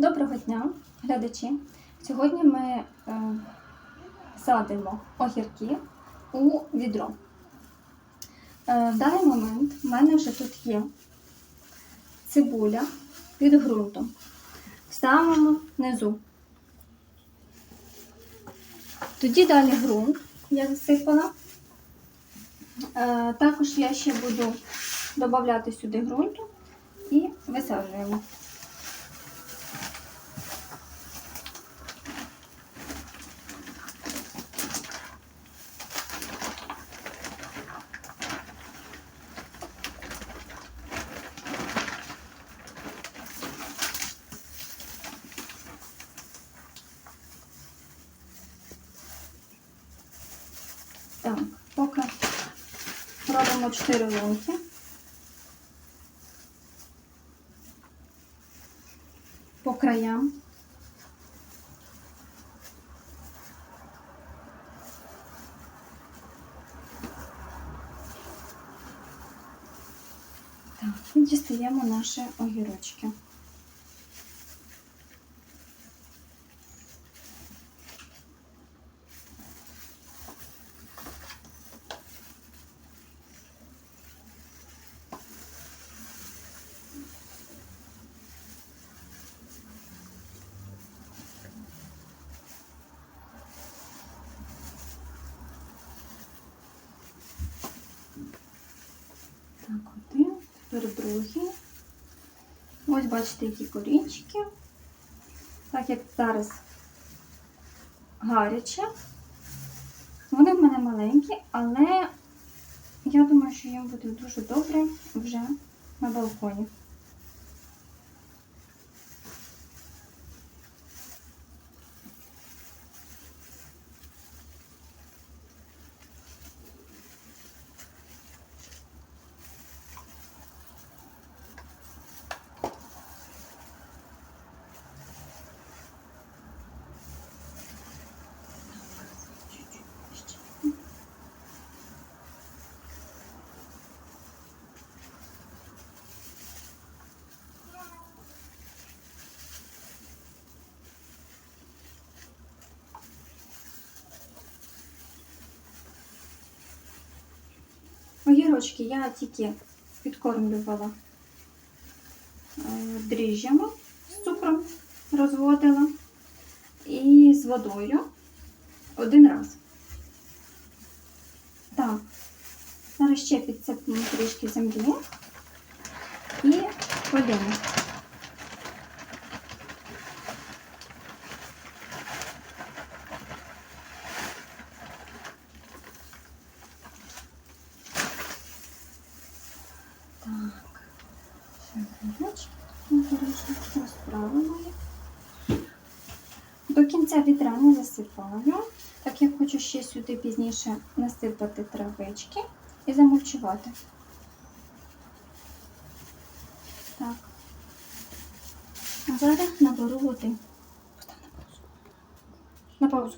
Доброго дня, глядачі! Сьогодні ми е, садимо огірки у відро. Е, в даний момент в мене вже тут є цибуля під ґрунтом. Ставимо внизу. Тоді далі ґрунт я засипала. Е, також я ще буду додати сюди ґрунту і висаджуємо. Так, поки робимо 4 лунки. По краям. Так, і дістаємо наші огірочки. Так, один, другий. Ось бачите, які корінчики. Так як зараз гаряче. Вони в мене маленькі, але я думаю, що їм буде дуже добре вже на балконі. Огірочки я тільки підкормлювала е, дріжджами з цукром, розводила і з водою один раз. Так, зараз ще підсипну трішки землі і полімо. Так, огірочки розправимо їх. До кінця вітра не засипаю, так я хочу ще сюди пізніше насипати травички і замульчувати. Так. А зараз наберу води. На паузу.